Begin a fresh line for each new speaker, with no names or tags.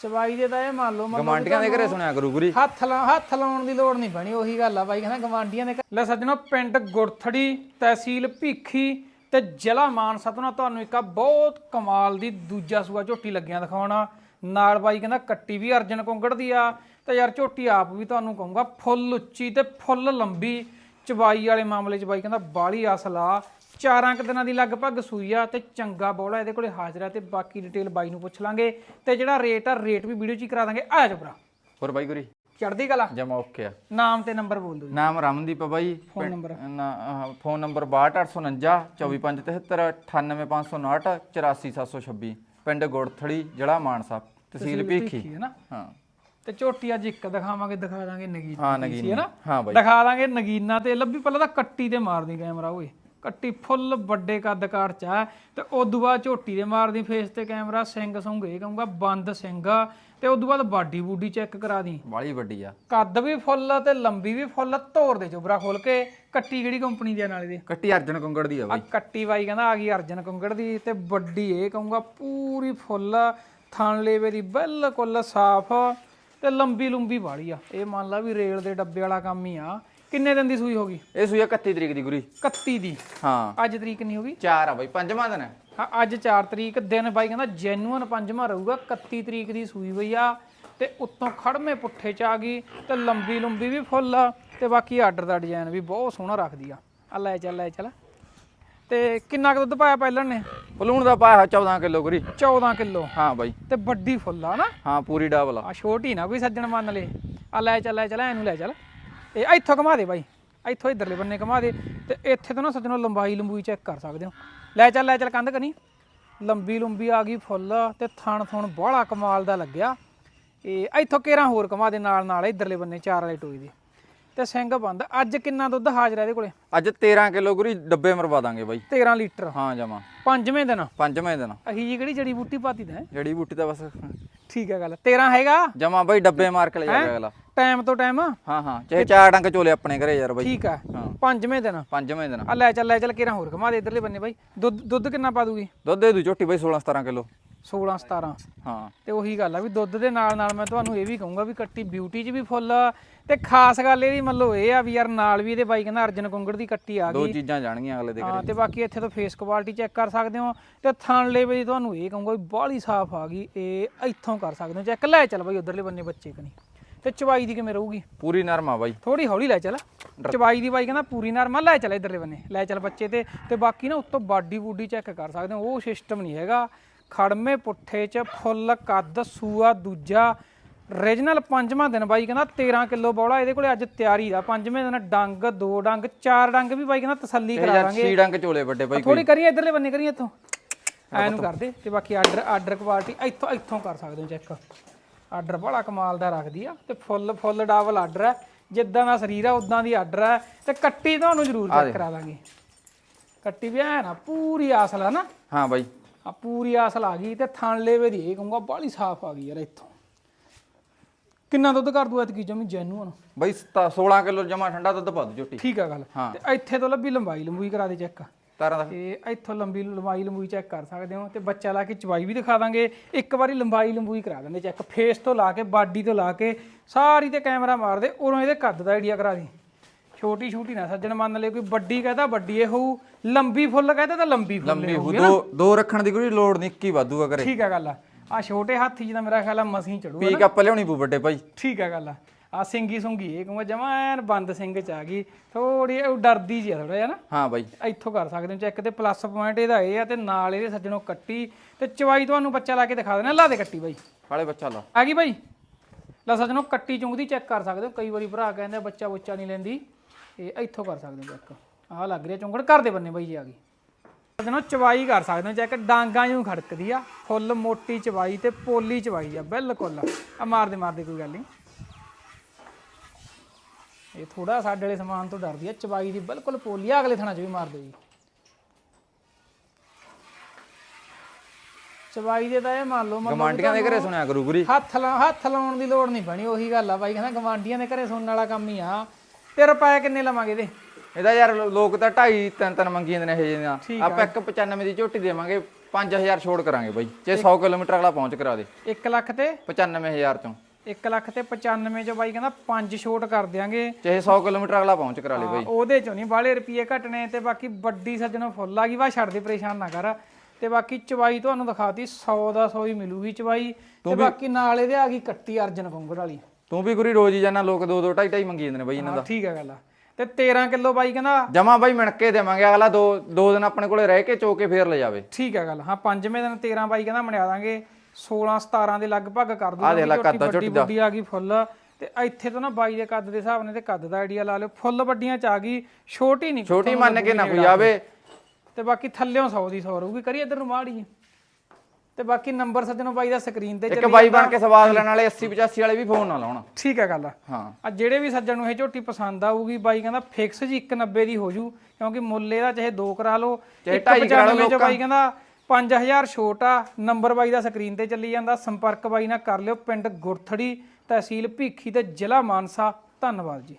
ਚਵਾਈ ਦੇ ਤਾਂ ਇਹ ਮੰਨ ਲਓ ਮੰਨ ਲਓ ਵੀ
ਗਮਾਂਡੀਆਂ ਦੇ ਘਰੇ ਸੁਣਿਆ ਕਰੂ ਗੁਰੀ
ਹੱਥ ਲਾ ਹੱਥ ਲਾਉਣ ਦੀ ਲੋੜ ਨਹੀਂ ਬਣੀ ਉਹੀ ਗੱਲ ਆ ਬਾਈ ਕਹਿੰਦਾ ਗਵਾਂਡੀਆਂ ਦੇ ਘਰ- ਲੈ ਸੱਜਣੋ ਪਿੰਡ ਗੁਰਥੜੀ ਤਹਿਸੀਲ ਭੀਖੀ ਤੇ ਜ਼ਿਲ੍ਹਾ ਮਾਨਸਾ ਤੋਂ ਨਾ ਤੁਹਾਨੂੰ ਇੱਕ ਆ ਬਹੁਤ ਕਮਾਲ ਦੀ ਦੂਜਾ ਸੂਆ ਝੋਟੀ ਲੱਗਿਆਂ ਦਿਖਾਉਣਾ। ਨਾਲ ਬਾਈ ਕਹਿੰਦਾ ਕੱਟੀ ਵੀ ਅਰਜਨ ਕੁੰਗੜ ਦੀ ਆ ਤੇ ਯਾਰ ਝੋਟੀ ਆਪ ਵੀ ਤੁਹਾਨੂੰ ਕਹੂੰਗਾ ਫੁੱਲ ਉੱਚੀ ਤੇ ਫੁੱਲ ਲੰਬੀ। ਚਵਾਈ ਵਾਲੇ ਮਾਮਲੇ 'ਚ ਬਾਈ ਕਹਿੰਦਾ ਬਾਲੀ ਅਸਲ ਚਾਰਾਂ ਕੁ ਦਿਨਾਂ ਦੀ ਲਗਭਗ ਸੂਈ ਆ ਤੇ ਚੰਗਾ ਬੋਲਾ ਇਹਦੇ ਕੋਲੇ ਹਾਜ਼ਰ ਆ ਤੇ ਬਾਕੀ ਡਿਟੇਲ ਬਾਈ ਨੂੰ ਪੁੱਛ ਲਾਂਗੇ। ਤੇ ਜਿਹੜਾ ਰੇਟ ਆ ਰੇਟ ਵੀ ਵੀਡੀਓ 'ਚ ਹੀ ਕਰਾ ਦਾਂਗੇ। ਆ ਜਾ ਭਰਾ।
ਹੋਰ ਬਾਈ ਗੁਰੀ?
ਚੜ੍ਹਦੀ ਕਲਾ।
ਜਮਾ ਓਕੇ ਆ।
ਨਾਮ ਤੇ ਨੰਬਰ ਬੋਲ ਦਿਓ
ਨਾਮ ਰਮਨਦੀਪ ਆ ਬਾਈ।
ਫੋਨ ਨੰਬਰ
ਫੋਨ ਨੰਬਰ 62849 24573 98559 84726 ਪਿੰਡ ਗੁੜਥੜੀ ਜ਼ਿਲ੍ਹਾ ਮਾਨਸਾ ਤਹਿਸੀਲ ਭੀਖੀ
ਹੈ ਨਾ?
ਹਾਂ।
ਤੇ ਝੋਟੀ ਅੱਜ ਇੱਕ ਦਿਖਾਵਾਂਗੇ ਦਿਖਾ ਦਾਂਗੇ ਨਗੀਨ
ਹਾਂ ਨਗੀਨ।
ਹੈ ਨਾ
ਹਾਂ ਬਾਈ।
ਦਿਖਾ ਦਾਂਗੇ ਨਗੀਨਾ ਤੇ ਲੱਭੀ ਪਹਿਲਾਂ ਤਾਂ ਕੱਟੀ ਤੇ ਮਾਰਦੀ ਕੈਮਰਾ ਓਏ। ਕੱਟੀ ਫੁੱਲ ਵੱਡੇ ਕੱਦ ਕਾਠ ਚ ਆ ਤੇ ਉਦੋਂ ਬਾਅਦ ਝੋਟੀ ਦੇ ਮਾਰਦੀ ਫੇਸ ਤੇ ਕੈਮਰਾ ਸਿੰਘ ਸੁੰਘ ਇਹ ਕਹੂੰਗਾ ਬੰਦ ਸਿੰਘ ਤੇ ਉਦੋਂ ਬਾਅਦ ਬਾਡੀ ਬੂਡੀ ਚੈੱਕ ਕਰਾ ਦੀ।
ਬਾਲੀ ਵੱਡੀ ਆ।
ਕੱਦ ਵੀ ਫੁੱਲ ਤੇ ਲੰਬੀ ਵੀ ਫੁੱਲ ਧੋਰ ਦੇ ਚੋਬਰਾ ਖੋਲ ਕੇ ਕੱਟੀ ਕਿਹੜੀ ਕੰਪਨੀ ਦੀ ਆ ਨਾਲੇ ਦੇ?
ਕੱਟੀ ਅਰਜਨ ਕੁੰਗੜ ਦੀ ਆ
ਆ
ਬਾਈ
ਕੱਟੀ ਬਾਈ ਕਹਿੰਦਾ ਆ ਗਈ ਅਰਜਨ ਕੁੰਗੜ ਦੀ ਤੇ ਵੱਡੀ ਇਹ ਕਹੂੰਗਾ ਪੂਰੀ ਫੁੱਲ ਥਣ ਲੇਵੇ ਦੀ ਬਿਲਕੁਲ ਸਾਫ਼। ਤੇ ਲੰਬੀ ਲੰਬੀ ਵਾਲੀ ਆ। ਇਹ ਮੰਨ ਲਾ ਵੀ ਰੇਲ ਦੇ ਡੱਬੇ ਵਾਲਾ ਕੰਮ ਹੀ ਆ। ਕਿੰਨੇ ਦਿਨ ਦੀ ਸੂਈ ਹੋ ਗਈ?
ਇਹ ਸੂਈ ਆ 31 ਤਰੀਕ ਦੀ ਗੁਰੀ।
31 ਦੀ।
ਹਾਂ।
ਅੱਜ ਤਰੀਕ ਨਹੀਂ ਹੋ ਗਈ?
ਚਾਰ ਆ ਬਾਈ ਪੰਜਵਾਂ ਦਿਨ ਹੈ।
ਹਾਂ ਅੱਜ 4 ਤਰੀਕ ਦਿਨ ਬਾਈ ਕਹਿੰਦਾ ਜੈਨੂਅਨ ਪੰਜਵਾਂ ਰਹੂਗਾ 31 ਤਰੀਕ ਦੀ ਸੂਈ ਹੋਈ ਆ। ਤੇ ਉੱਤੋਂ ਖੜਮੇ ਪੁੱਠੇ ਚ ਆ ਗਈ ਤੇ ਲੰਬੀ ਲੰਬੀ ਵੀ ਫੁੱਲ ਆ। ਤੇ ਬਾਕੀ ਆਰਡਰ ਦਾ ਡਿਜ਼ਾਈਨ ਵੀ ਬਹੁਤ ਸੋਹਣਾ ਰੱਖਦੀ ਆ। ਆ ਲੈ ਚੱਲ ਲੈ ਚੱਲ। ਤੇ ਕਿੰਨਾ ਕੁ ਦੁੱਧ ਪਾਇਆ ਪਹਿਲਾਂ ਨੇ?
ਬਲੂਣ ਦਾ ਪਾਇਆ 14 ਕਿਲੋ ਗੁਰੀ
14 ਕਿਲੋ?
ਹਾਂ ਬਾਈ।
ਤੇ ਵੱਡੀ ਫੁੱਲ ਆ ਨਾ?
ਹਾਂ ਪੂਰੀ ਡਬਲ ਆ।
ਆ ਛੋਟੀ ਨਾ ਕੋਈ ਸੱਜਣ ਮੰਨ ਲੇ। ਆ ਲੈ ਚੱਲ ਲੈ ਚੱਲ ਇਹਨੂੰ ਲੈ ਚੱਲ। ਇਹ ਇੱਥੋਂ ਘੁਮਾ ਦੇ ਬਾਈ। ਇੱਥੋਂ ਇਧਰਲੇ ਬੰਨੇ ਘੁਮਾ ਦੇ। ਤੇ ਇੱਥੇ ਤੋਂ ਨਾ ਸੱਜਣੋ ਲੰਬਾਈ ਲੰਬੂਈ ਚੈੱਕ ਕਰ ਸਕਦੇ ਹੋ। ਲੈ ਚੱਲ ਲੈ ਚੱਲ ਕੰਧ ਕਨੀ। ਲੰਬੀ ਲੰਬੀ ਆ ਗਈ ਫੁੱਲ ਤੇ ਥਣ ਥਣ ਬੜਾ ਕਮਾਲ ਦਾ ਲੱਗਿਆ। ਇਹ ਇੱਥੋਂ ਕੇਰਾਂ ਹੋਰ ਘੁਮਾ ਦੇ ਨਾਲ ਨਾਲ ਇਧਰਲੇ ਬੰਨੇ ਚਾਰ ਵਾਲੇ ਟੋਈ ਦੇ। ਤੇ ਸਿੰਘ ਬੰਦ। ਅੱਜ ਕਿੰਨਾ ਦੁੱਧ ਹਾਜ਼ਰ ਹੈ ਇਹਦੇ ਕੋਲੇ?
ਅੱਜ 13 ਕਿਲੋ ਗੁਰੀ ਡੱਬੇ ਮਰਵਾ ਦਾਂਗੇ ਬਾਈ।
13 ਲੀਟਰ।
ਹਾਂ ਜਮਾ।
ਪੰਜਵੇਂ ਦਿਨ।
ਪੰਜਵੇਂ ਦਿਨ।
ਅਹੀ ਜੀ ਕਿਹੜੀ ਜੜੀ ਬੂਟੀ ਪਾਤੀ ਦਾ
ਜੜੀ ਬੂਟੀ ਦਾ ਬਸ
ਠੀਕ ਹੈ ਗੱਲ। 13 ਹੈਗਾ?
ਜਮਾ ਬਾਈ ਡੱਬੇ ਮਾਰ ਕੇ ਲੈ ਜਾਏਗਾ ਅਗਲਾ।
ਟਾਈਮ ਤੋਂ ਟਾਈਮ
ਹਾਂ ਹਾਂ। ਚਾਹੇ ਚਾਰ ਡੰਗ ਚੋਲੇ ਆਪਣੇ ਘਰੇ ਯਾਰ ਬਾਈ।
ਠੀਕ ਆ।
ਹਾਂ।
ਪੰਜਵੇਂ ਦਿਨ।
ਪੰਜਵੇਂ ਦਿਨ।
ਆ ਲੈ ਚੱਲ ਲੈ ਚੱਲ ਕਿਹੜਾ ਹੋਰ ਘਮਾ ਦੇ ਇਧਰਲੇ ਬੰਨੇ ਬਾਈ। ਦੁੱਧ ਦੁੱਧ ਕਿੰਨਾ ਪਾ ਦੂਗੀ?
ਦੁੱਧ ਦੇ ਦੂ ਝੋਟੀ ਬਾਈ 16 17 ਕਿਲੋ।
16 17
ਹਾਂ।
ਤੇ ਉਹੀ ਗੱਲ ਆ ਵੀ ਦੁੱਧ ਦੇ ਨਾਲ ਨਾਲ ਮੈਂ ਤੁਹਾਨੂੰ ਇਹ ਵੀ ਕਹੂੰਗਾ ਵੀ ਕੱਟੀ ਬਿਊਟੀ 'ਚ ਵੀ ਫੁੱਲ ਆ। ਤੇ ਖਾਸ ਗੱਲ ਇਹਦੀ ਮੰਨ ਲਓ ਇਹ ਆ ਵੀ ਯਾਰ ਨਾਲ ਵੀ ਇਹਦੇ ਬਾਈ ਕਹਿੰਦਾ ਅਰਜਨ ਕੁੰਗੜ ਦੀ ਕੱਟੀ ਆ
ਦੋ
ਗਈ।
ਚੀਜ਼ਾਂ ਜਾਣਗੀਆਂ ਅਗਲੇ ਦੇ
ਹਾਂ ਤੇ ਬਾਕੀ ਇੱਥੇ ਤੋਂ ਫੇਸ ਕੁਆਲਿਟੀ ਚੈੱਕ ਕਰ ਸਕਦੇ ਹੋ। ਤੇ ਥਣ ਲੇਵੇ ਦੀ ਤੁਹਾਨੂੰ ਇਹ ਕਹੂੰਗਾ ਵੀ ਬਾਹਲੀ ਸਾਫ਼ ਆ ਗਈ ਇਹ ਇੱਥੋਂ ਕਰ ਸਕਦੇ ਹੋ ਚੈੱਕ ਲੈ ਚੱਲ ਬਾਈ ਉਧਰਲੇ ਬੰਨੇ ਬੱਚੇ ਕਨੀ। ਤੇ ਚਵਾਈ ਦੀ ਕਿਵੇਂ ਰਹੂਗੀ?
ਪੂਰੀ ਨਰਮਾ ਬਾਈ।
ਥੋੜੀ ਹੌਲੀ ਲੈ ਚੱਲ। ਚਵਾਈ ਦੀ ਬਾਈ ਕਹਿੰਦਾ ਪੂਰੀ ਨਰਮਾ ਲੈ ਚੱਲ ਇਧਰਲੇ ਬੰਨੇ। ਲੈ ਚੱਲ ਬੱਚੇ ਤੇ। ਤੇ ਬਾਕੀ ਨਾ ਉੱਤੋਂ ਬਾਡੀ ਬੂਡੀ ਚੈੱਕ ਕਰ ਸਕਦੇ ਹੋ ਉਹ ਸਿਸਟਮ ਨਹੀਂ ਹੈਗਾ। ਖੜਮੇ ਪੁੱਠੇ ਚ ਫੁੱਲ ਕੱਦ ਸੂਆ ਦੂਜਾ। ਰੀਜਨਲ ਪੰਜਵਾਂ ਦਿਨ ਬਾਈ ਕਹਿੰਦਾ 13 ਕਿਲੋ ਬੌਲਾ ਇਹਦੇ ਕੋਲੇ ਅੱਜ ਤਿਆਰੀ ਦਾ ਪੰਜਵੇਂ ਦਿਨ ਡੰਗ ਦੋ ਡੰਗ ਚਾਰ ਡੰਗ ਵੀ ਬਾਈ ਕਹਿੰਦਾ ਤਸੱਲੀ ਕਰਾ ਦਾਂਗੇ
ਛੀ ਡੰਗ ਚੋਲੇ ਵੱਡੇ ਬਾਈ
ਥੋੜੀ ਕਰੀਏ ਇਧਰਲੇ ਬੰਨੇ ਕਰੀਏ ਇੱਥੋਂ। ਐਨੂੰ ਕਰਦੇ ਤੇ ਬਾਕੀ ਆਰਡਰ ਆਰਡਰ ਕੁਆਲਿਟੀ ਇੱਥੋਂ ਇੱਥੋਂ ਕਰ ਸਕਦੇ ਹੋ ਚੈੱਕ ਆਰਡਰ ਬੜਾ ਕਮਾਲ ਦਾ ਰੱਖਦੀ ਆ ਤੇ ਫੁੱਲ ਫੁੱਲ ਡਬਲ ਆਰਡਰ ਹੈ ਜਿੱਦਾਂ ਦਾ ਸਰੀਰ ਆ ਉਦਾਂ ਦੀ ਆਰਡਰ ਹੈ ਤੇ ਕੱਟੀ ਤੁਹਾਨੂੰ ਜ਼ਰੂਰ ਚੈੱਕ ਕਰਾ ਦਾਂਗੇ। ਕੱਟੀ ਵੀ ਐ ਨਾ ਪੂਰੀ ਆਸਲ ਹੈ ਨਾ।
ਹਾਂ ਬਾਈ।
ਆ ਪੂਰੀ ਆਸਲ ਆ ਗਈ ਤੇ ਥਣ ਲੇਵੇ ਦੀ ਇਹ ਕਹੂੰਗਾ ਬਾਹਲੀ ਸਾਫ਼ ਆ ਗਈ ਯਾਰ ਇੱਥੋਂ। ਕਿੰਨਾ ਦੁੱਧ ਕਰ ਦੂ ਐਤਕੀ ਜਮੀ ਜੈਨੂਨ
ਬਾਈ ਸਤਾ- 16 ਕਿਲੋ ਜਮਾ ਠੰਡਾ ਦੁੱਧ ਪਾ ਦੂ ਝੋਟੀ।
ਠੀਕ ਆ ਗੱਲ।
ਹਾਂ।
ਤੇ ਇੱਥੇ ਤੋਂ ਲੱਭੀ ਲੰਬਾਈ ਲੰਬੂਈ ਕਰਾ ਦੇ ਚੈੱਕ
ਤਾਰਾਂ ਦਾ।
ਤੇ ਇੱਥੋਂ ਲੰਬੀ ਲੰਬਾਈ ਲੰਬੂਈ ਚੈੱਕ ਕਰ ਸਕਦੇ ਹੋ ਤੇ ਬੱਚਾ ਲਾ ਕੇ ਚਵਾਈ ਵੀ ਦਿਖਾ ਦਾਂਗੇ। ਇੱਕ ਵਾਰੀ ਲੰਬਾਈ ਲੰਬੂਈ ਕਰਾ ਦਿੰਦੇ ਚੈੱਕ ਫੇਸ ਤੋਂ ਲਾ ਕੇ ਬਾਡੀ ਤੋਂ ਲਾ ਕੇ ਸਾਰੀ ਤੇ ਕੈਮਰਾ ਮਾਰਦੇ ਉਰੋਂ ਇਹਦੇ ਕੱਦ ਦਾ ਆਈਡੀਆ ਕਰਾ ਦੀ। ਛੋਟੀ ਛੋਟੀ ਨਾ ਸੱਜਣ ਮੰਨ ਲੈ ਕੋਈ ਵੱਡੀ ਕਹਦਾ ਵੱਡੀ ਇਹ ਹੋਊ ਲੰਬੀ ਫੁੱਲ ਕਹਦਾ ਤਾਂ ਲੰਬੀ ਫੁੱਲ
ਲੰਬੀ ਹੋ ਦੋ ਦੋ ਰੱਖਣ ਦੀ ਕੋਈ ਲੋੜ ਨਹੀਂ ਇੱਕੀ ਵਾਧੂਗਾ ਕਰੇ
ਠੀਕ ਆ ਗੱਲ ਆ। ਆ ਛੋਟੇ ਹਾਥੀ ਜਿਹਦਾ ਮੇਰਾ ਖਿਆਲ ਆ ਮਸੀਂ ਚੜੂ
ਪੀ ਕੱਪ ਲਿਆਉਣੀ ਪੂ ਵੱਡੇ ਭਾਈ।
ਠੀਕ ਆ ਗੱਲ ਆ। ਆ ਸਿੰਗੀ ਸੁੰਗੀ ਇਹ ਕਹੂੰਗਾ ਜਮਾ ਐਨ ਬੰਦ ਸਿੰਘ ਚ ਆ ਗਈ। ਥੋੜੀ ਉਹ ਡਰਦੀ ਜੀ ਆ ਥੋੜਾ ਜਿਹਾ ਨਾ।
ਹਾਂ ਬਾਈ।
ਇੱਥੋਂ ਕਰ ਸਕਦੇ ਹੋ ਚੈੱਕ ਤੇ ਪਲੱਸ ਪੁਆਇੰਟ ਇਹਦਾ ਇਹ ਆ ਤੇ ਨਾਲ ਇਹਦੇ ਸੱਜਣੋਂ ਕੱਟੀ। ਤੇ ਚਵਾਈ ਤੁਹਾਨੂੰ ਬੱਚਾ ਲਾ ਕੇ ਦਿਖਾ ਦੇਣਾ। ਲਾ ਦੇ ਕੱਟੀ ਬਾਈ।
ਵਾਲੇ ਬੱਚਾ ਲਾ।
ਆ ਗਈ ਬਾਈ? ਲਾ ਸੱਜਣੋਂ ਕੱਟੀ ਚੁੰਗਦੀ ਚੈੱਕ ਕਰ ਸਕਦੇ ਹੋ। ਕਈ ਵਾਰੀ ਭਰਾ ਕਹਿੰਦੇ ਆ, ਬੱਚਾ ਬੱਚਾ ਨਹੀਂ ਲੈਂਦੀ। ਇਹ ਇੱਥੋਂ ਕਰ ਸਕਦੇ ਹੋ ਚੈੱਕ। ਆਹ ਲੱਗ ਰਿਹਾ ਚੁੰਗੜ ਘਰ ਦੇ ਬੰਨੇ ਬਾਈ ਜੀ ਆ ਗਈ। ਸੱਜਣੋਂ ਚਵਾਈ ਕਰ ਸਕਦੇ ਹੋ ਚੈੱਕ ਡਾਂਗਾਂ ਨੂੰ ਖੜਕਦੀ ਆ ਫੁੱਲ ਮੋਟੀ ਚਵਾਈ ਤੇ ਪੋਲੀ ਚਵਾਈ ਆ ਬਿਲਕੁਲ। ਆ ਮਾਰਦੇ ਮਾਰਦੇ ਕੋਈ ਗੱਲ ਨਹੀਂ ਇਹ ਥੋੜਾ ਸਾਡੇ ਵਾਲੇ ਸਮਾਨ ਤੋਂ ਡਰਦੀ ਆ ਚਵਾਈ ਦੀ ਬਿਲਕੁਲ ਪੋਲੀ ਆ ਅਗਲੇ ਥਣਾ ਚ ਵੀ ਮਾਰਦੇ ਜੀ। ਚਵਾਈ ਦੇ ਤਾਂ ਇਹ ਮੰਨ ਲਓ ਮੰਨ ਲਓ ਵੀ
ਗਮਾਂਡੀਆਂ ਦੇ ਘਰੇ ਸੁਣਿਆ ਕਰੂ ਗੁਰੀ
ਹੱਥ ਲਾ ਹੱਥ ਲਾਉਣ ਦੀ ਲੋੜ ਨਹੀਂ ਬਣੀ ਉਹੀ ਗੱਲ ਆ ਬਾਈ ਕਹਿੰਦਾ ਗਵਾਂਡੀਆਂ ਦੇ ਘਰੇ ਸੁਣਨ ਵਾਲਾ ਕੰਮ ਹੀ ਆ। ਤੇ ਰੁਪਏ ਕਿੰਨੇ ਲਵਾਂਗੇ ਇਹਦੇ?
ਇਹਦਾ ਯਾਰ ਲੋਕ ਤਾਂ 2.5 3 3 ਮੰਗੀ ਜਾਂਦੇ ਨੇ ਇਹ ਜਿਹੇ ਆਪਾਂ 195 ਦੀ ਝੋਟੀ ਦੇਵਾਂਗੇ 5000 ਛੋੜ ਕਰਾਂਗੇ ਬਾਈ। ਜੇ 100 ਕਿਲੋਮੀਟਰ ਅਗਲਾ ਪਹੁੰਚ ਕਰਾ ਦੇ।
1 ਲੱਖ ਤੇ?
95000 ਚੋਂ।
1 ਲੱਖ ਤੇ 95 ਚ ਬਾਈ ਕਹਿੰਦਾ 5 ਛੋਟ ਕਰ ਦਿਆਂਗੇ।
ਚਾਹੇ 100 ਕਿਲੋਮੀਟਰ ਅਗਲਾ ਪਹੁੰਚ ਕਰਾ ਲੇ ਬਾਈ।
ਉਹਦੇ ਚੋਂ ਨਹੀਂ ਬਾਲੇ ਰੁਪਏ ਘਟਣੇ ਤੇ ਬਾਕੀ ਵੱਡੀ ਸੱਜਣੋਂ ਫੁੱਲ ਆ ਗਈ ਵਾ ਛੱਡ ਦੇ ਪਰੇਸ਼ਾਨ ਨਾ ਕਰ। ਤੇ ਬਾਕੀ ਚਵਾਈ ਤੁਹਾਨੂੰ ਦਿਖਾਤੀ 100 ਦਾ 100 ਹੀ ਮਿਲੂਗੀ ਚਵਾਈ। ਤੇ ਬਾਕੀ ਨਾਲ ਇਹਦੇ ਆ ਗਈ ਕੱਟੀ ਅਰਜਨ ਕੰਗੜ ਵਾਲੀ।
ਤੂੰ ਵੀ ਗੁਰੀ ਰੋਜ਼ ਹੀ ਜਾਣਾ ਲੋਕ 2 2 2.5 2.5 ਮੰਗੀ ਜਾਂਦੇ ਨੇ ਬਾਈ ਇਹਨਾਂ
ਹਾਂ ਠੀਕ ਹੈ ਗੱਲ ਆ। ਤੇ 13 ਕਿਲੋ ਬਾਈ ਕਹਿੰਦਾ
ਜਮਾ ਬਾਈ ਮਿਣ ਕੇ ਦੇਵਾਂਗੇ ਅਗਲਾ ਦੋ ਦੋ ਦਿਨ ਆਪਣੇ ਕੋਲੇ ਰਹਿ ਕੇ ਚੋ ਕੇ ਫੇਰ ਲੈ ਜਾਵੇ।
ਠੀਕ ਹੈ ਗੱਲ ਹਾਂ ਪੰਜਵੇਂ ਦਿਨ 13 ਬਾਈ ਕਹਿੰਦਾ ਮਣਿਆ ਦਾਂਗੇ 16 17 ਦੇ ਲਗਭਗ ਕਰ ਦੂਗਾ
ਆਹ ਦੇਖ ਲੈ ਕੱਦ ਝੋਟੀ ਦਾ।
ਆ ਗਈ ਫੁੱਲ ਤੇ ਇੱਥੇ ਤੋਂ ਨਾ ਬਾਈ ਦੇ ਕੱਦ ਦੇ ਹਿਸਾਬ ਨਾਲ ਤੇ ਕੱਦ ਦਾ ਆਈਡੀਆ ਲਾ ਲਿਓ ਫੁੱਲ ਵੱਡੀਆਂ ਚ ਆ ਗਈ ਛੋਟੀ ਨਹੀਂ
ਛੋਟੀ ਮੰਨ ਕੇ ਨਾ ਕੋਈ ਆਵੇ।
ਤੇ ਬਾਕੀ ਥੱਲਿਓਂ 100 ਦੀ 100 ਰਹੂਗੀ ਕਰੀ ਇੱਧਰ ਨੂੰ ਮਾੜੀ ਤੇ ਬਾਕੀ ਨੰਬਰ ਸੱਜਣੋ ਬਾਈ ਦਾ ਸਕਰੀਨ ਤੇ
ਇੱਕ ਬਾਈ ਬਣ ਕੇ ਸਵਾਦ ਲੈਣ ਵਾਲੇ 80 85 ਵਾਲੇ ਵੀ ਫੋਨ ਨਾ ਲਾਉਣ।
ਠੀਕ ਹੈ ਗੱਲ ਆ।
ਹਾਂ।
ਆ ਜਿਹੜੇ ਵੀ ਸੱਜਣ ਨੂੰ ਇਹ ਝੋਟੀ ਪਸੰਦ ਆਊਗੀ ਬਾਈ ਕਹਿੰਦਾ ਫਿਕਸ ਜੀ 190 ਦੀ ਹੋ ਜੂ ਕਿਉਂਕਿ ਮੁੱਲ ਇਹਦਾ ਚਾਹੇ 2 ਕਰਾ ਲਓ
ਚਾਹੇ ਢਾਈ ਕਰਾ ਲਓ
195 ਚ ਬਾਈ ਕਹਿੰਦਾ 5000 ਛੋਟਾ ਨੰਬਰ ਬਾਈ ਦਾ ਸਕਰੀਨ ਤੇ ਚੱਲੀ ਜਾਂਦਾ ਸੰਪਰਕ ਬਾਈ ਨਾਲ ਕਰ ਲਿਓ ਪਿੰਡ ਗੁਰਥੜੀ ਤਹਿਸੀਲ ਭੀਖੀ ਤੇ ਜ਼ਿਲ੍ਹਾ ਮਾਨਸਾ। ਧੰਨਵਾਦ ਜੀ।